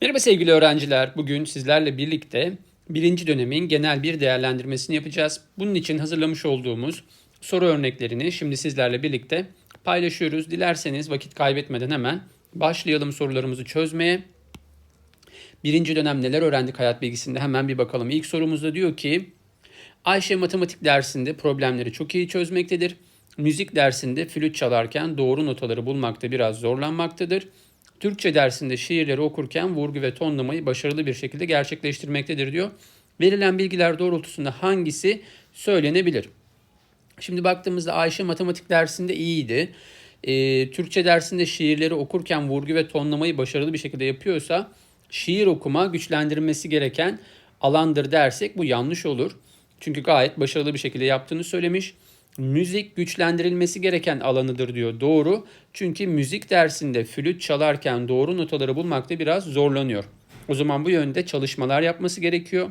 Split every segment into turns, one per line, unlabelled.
Merhaba sevgili öğrenciler. Bugün sizlerle birlikte birinci dönemin genel bir değerlendirmesini yapacağız. Bunun için hazırlamış olduğumuz soru örneklerini şimdi sizlerle birlikte paylaşıyoruz. Dilerseniz vakit kaybetmeden hemen başlayalım sorularımızı çözmeye. Birinci dönem neler öğrendik hayat bilgisinde hemen bir bakalım. İlk sorumuzda diyor ki Ayşe matematik dersinde problemleri çok iyi çözmektedir. Müzik dersinde flüt çalarken doğru notaları bulmakta biraz zorlanmaktadır. Türkçe dersinde şiirleri okurken vurgu ve tonlamayı başarılı bir şekilde gerçekleştirmektedir diyor. Verilen bilgiler doğrultusunda hangisi söylenebilir? Şimdi baktığımızda Ayşe matematik dersinde iyiydi. Ee, Türkçe dersinde şiirleri okurken vurgu ve tonlamayı başarılı bir şekilde yapıyorsa şiir okuma güçlendirilmesi gereken alandır dersek bu yanlış olur. Çünkü gayet başarılı bir şekilde yaptığını söylemiş. Müzik güçlendirilmesi gereken alanıdır diyor. Doğru. Çünkü müzik dersinde flüt çalarken doğru notaları bulmakta biraz zorlanıyor. O zaman bu yönde çalışmalar yapması gerekiyor.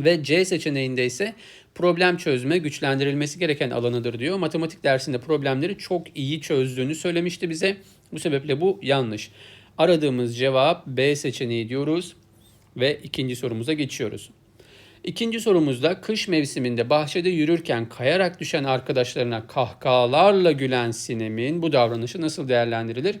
Ve C seçeneğinde ise problem çözme güçlendirilmesi gereken alanıdır diyor. Matematik dersinde problemleri çok iyi çözdüğünü söylemişti bize. Bu sebeple bu yanlış. Aradığımız cevap B seçeneği diyoruz ve ikinci sorumuza geçiyoruz. İkinci sorumuzda kış mevsiminde bahçede yürürken kayarak düşen arkadaşlarına kahkahalarla gülen Sinem'in bu davranışı nasıl değerlendirilir?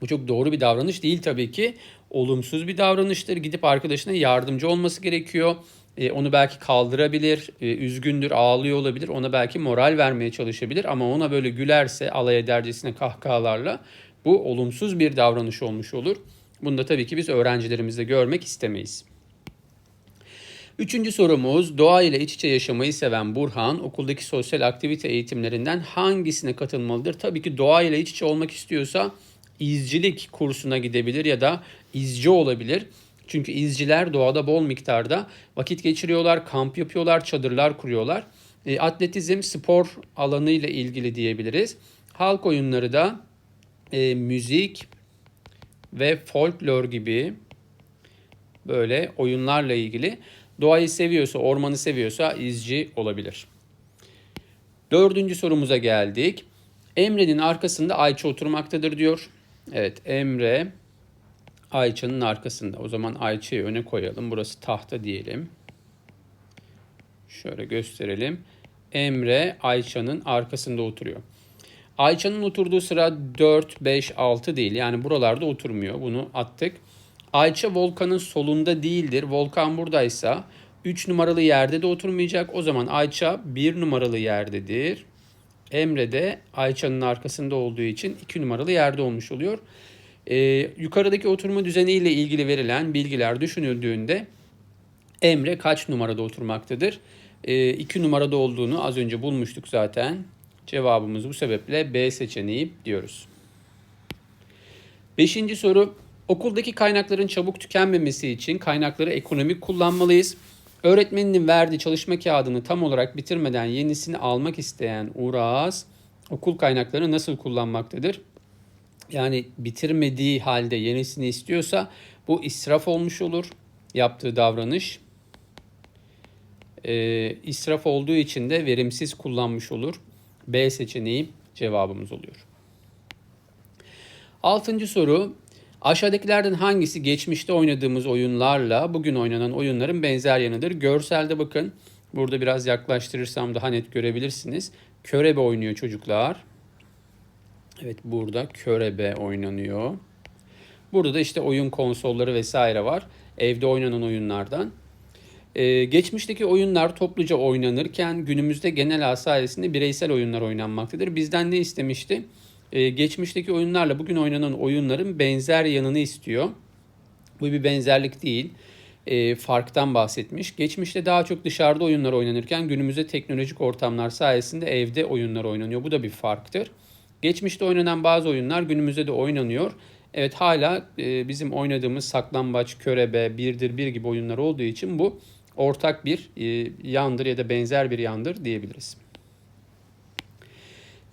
Bu çok doğru bir davranış değil tabii ki. Olumsuz bir davranıştır. Gidip arkadaşına yardımcı olması gerekiyor. E, onu belki kaldırabilir, e, üzgündür, ağlıyor olabilir. Ona belki moral vermeye çalışabilir ama ona böyle gülerse alay edercesine kahkahalarla bu olumsuz bir davranış olmuş olur. Bunu da tabii ki biz öğrencilerimizde görmek istemeyiz. Üçüncü sorumuz doğa ile iç içe yaşamayı seven Burhan okuldaki sosyal aktivite eğitimlerinden hangisine katılmalıdır? Tabii ki doğa ile iç içe olmak istiyorsa izcilik kursuna gidebilir ya da izci olabilir. Çünkü izciler doğada bol miktarda vakit geçiriyorlar, kamp yapıyorlar, çadırlar kuruyorlar. E, atletizm spor alanı ile ilgili diyebiliriz. Halk oyunları da e, müzik ve folklor gibi böyle oyunlarla ilgili. Doğayı seviyorsa, ormanı seviyorsa izci olabilir. Dördüncü sorumuza geldik. Emre'nin arkasında Ayça oturmaktadır diyor. Evet Emre Ayça'nın arkasında. O zaman Ayça'yı öne koyalım. Burası tahta diyelim. Şöyle gösterelim. Emre Ayça'nın arkasında oturuyor. Ayça'nın oturduğu sıra 4, 5, 6 değil. Yani buralarda oturmuyor. Bunu attık. Ayça Volkan'ın solunda değildir. Volkan buradaysa 3 numaralı yerde de oturmayacak. O zaman Ayça 1 numaralı yerdedir. Emre de Ayça'nın arkasında olduğu için 2 numaralı yerde olmuş oluyor. Ee, yukarıdaki oturma düzeniyle ilgili verilen bilgiler düşünüldüğünde Emre kaç numarada oturmaktadır? 2 ee, numarada olduğunu az önce bulmuştuk zaten. Cevabımız bu sebeple B seçeneği diyoruz. Beşinci soru Okuldaki kaynakların çabuk tükenmemesi için kaynakları ekonomik kullanmalıyız. Öğretmeninin verdiği çalışma kağıdını tam olarak bitirmeden yenisini almak isteyen Uras okul kaynaklarını nasıl kullanmaktadır? Yani bitirmediği halde yenisini istiyorsa bu israf olmuş olur yaptığı davranış. Ee, israf olduğu için de verimsiz kullanmış olur. B seçeneği cevabımız oluyor. Altıncı soru Aşağıdakilerden hangisi geçmişte oynadığımız oyunlarla bugün oynanan oyunların benzer yanıdır? Görselde bakın. Burada biraz yaklaştırırsam daha net görebilirsiniz. Körebe oynuyor çocuklar. Evet burada körebe oynanıyor. Burada da işte oyun konsolları vesaire var. Evde oynanan oyunlardan. Ee, geçmişteki oyunlar topluca oynanırken günümüzde genel ağ sayesinde bireysel oyunlar oynanmaktadır. Bizden ne istemişti? E, geçmişteki oyunlarla bugün oynanan oyunların benzer yanını istiyor. Bu bir benzerlik değil. E, farktan bahsetmiş. Geçmişte daha çok dışarıda oyunlar oynanırken günümüzde teknolojik ortamlar sayesinde evde oyunlar oynanıyor. Bu da bir farktır. Geçmişte oynanan bazı oyunlar günümüzde de oynanıyor. Evet hala e, bizim oynadığımız saklambaç, körebe, birdir bir gibi oyunlar olduğu için bu ortak bir e, yandır ya da benzer bir yandır diyebiliriz.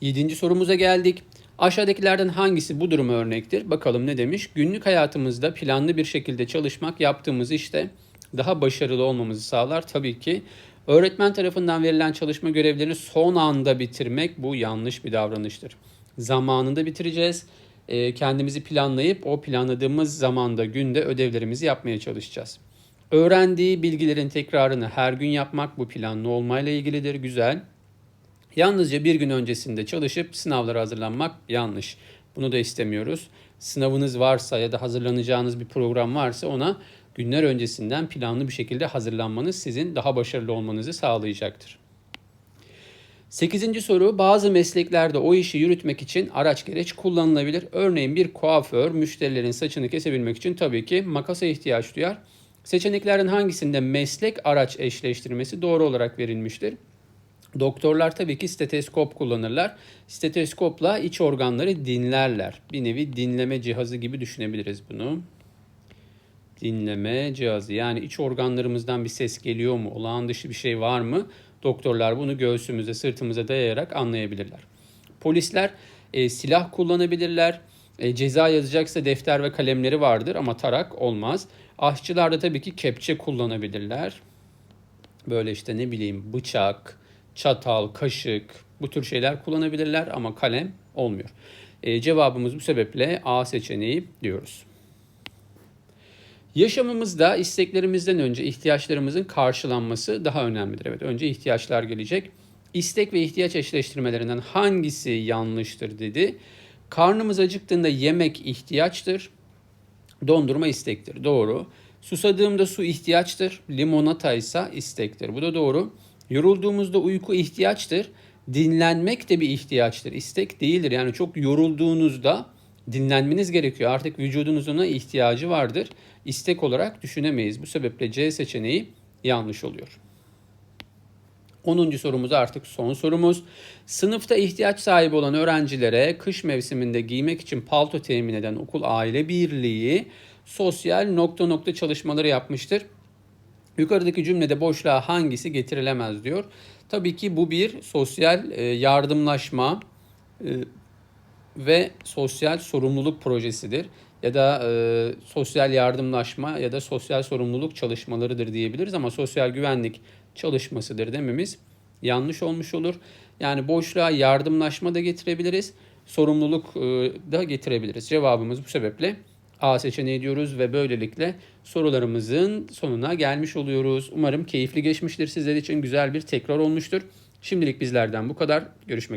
Yedinci sorumuza geldik. Aşağıdakilerden hangisi bu duruma örnektir? Bakalım ne demiş? Günlük hayatımızda planlı bir şekilde çalışmak yaptığımız işte daha başarılı olmamızı sağlar. Tabii ki öğretmen tarafından verilen çalışma görevlerini son anda bitirmek bu yanlış bir davranıştır. Zamanında bitireceğiz. e, kendimizi planlayıp o planladığımız zamanda günde ödevlerimizi yapmaya çalışacağız. Öğrendiği bilgilerin tekrarını her gün yapmak bu planlı olmayla ilgilidir. Güzel. Yalnızca bir gün öncesinde çalışıp sınavlara hazırlanmak yanlış. Bunu da istemiyoruz. Sınavınız varsa ya da hazırlanacağınız bir program varsa ona günler öncesinden planlı bir şekilde hazırlanmanız sizin daha başarılı olmanızı sağlayacaktır. Sekizinci soru bazı mesleklerde o işi yürütmek için araç gereç kullanılabilir. Örneğin bir kuaför müşterilerin saçını kesebilmek için tabii ki makasa ihtiyaç duyar. Seçeneklerin hangisinde meslek araç eşleştirmesi doğru olarak verilmiştir? Doktorlar tabii ki steteskop kullanırlar. Steteskopla iç organları dinlerler. Bir nevi dinleme cihazı gibi düşünebiliriz bunu. Dinleme cihazı yani iç organlarımızdan bir ses geliyor mu? Olağan dışı bir şey var mı? Doktorlar bunu göğsümüze, sırtımıza dayayarak anlayabilirler. Polisler e, silah kullanabilirler. E, ceza yazacaksa defter ve kalemleri vardır ama tarak olmaz. Aşçılar da tabii ki kepçe kullanabilirler. Böyle işte ne bileyim bıçak, çatal, kaşık bu tür şeyler kullanabilirler ama kalem olmuyor. E, cevabımız bu sebeple A seçeneği diyoruz. Yaşamımızda isteklerimizden önce ihtiyaçlarımızın karşılanması daha önemlidir. Evet önce ihtiyaçlar gelecek. İstek ve ihtiyaç eşleştirmelerinden hangisi yanlıştır dedi. Karnımız acıktığında yemek ihtiyaçtır. Dondurma istektir. Doğru. Susadığımda su ihtiyaçtır. Limonata ise istektir. Bu da doğru. Yorulduğumuzda uyku ihtiyaçtır. Dinlenmek de bir ihtiyaçtır. İstek değildir. Yani çok yorulduğunuzda dinlenmeniz gerekiyor. Artık vücudunuzun ona ihtiyacı vardır. İstek olarak düşünemeyiz. Bu sebeple C seçeneği yanlış oluyor. 10. sorumuz artık son sorumuz. Sınıfta ihtiyaç sahibi olan öğrencilere kış mevsiminde giymek için palto temin eden okul aile birliği sosyal nokta nokta çalışmaları yapmıştır. Yukarıdaki cümlede boşluğa hangisi getirilemez diyor. Tabii ki bu bir sosyal e, yardımlaşma e, ve sosyal sorumluluk projesidir. Ya da e, sosyal yardımlaşma ya da sosyal sorumluluk çalışmalarıdır diyebiliriz ama sosyal güvenlik çalışmasıdır dememiz yanlış olmuş olur. Yani boşluğa yardımlaşma da getirebiliriz, sorumluluk e, da getirebiliriz. Cevabımız bu sebeple A seçeneği diyoruz ve böylelikle sorularımızın sonuna gelmiş oluyoruz. Umarım keyifli geçmiştir sizler için güzel bir tekrar olmuştur. Şimdilik bizlerden bu kadar. Görüşmek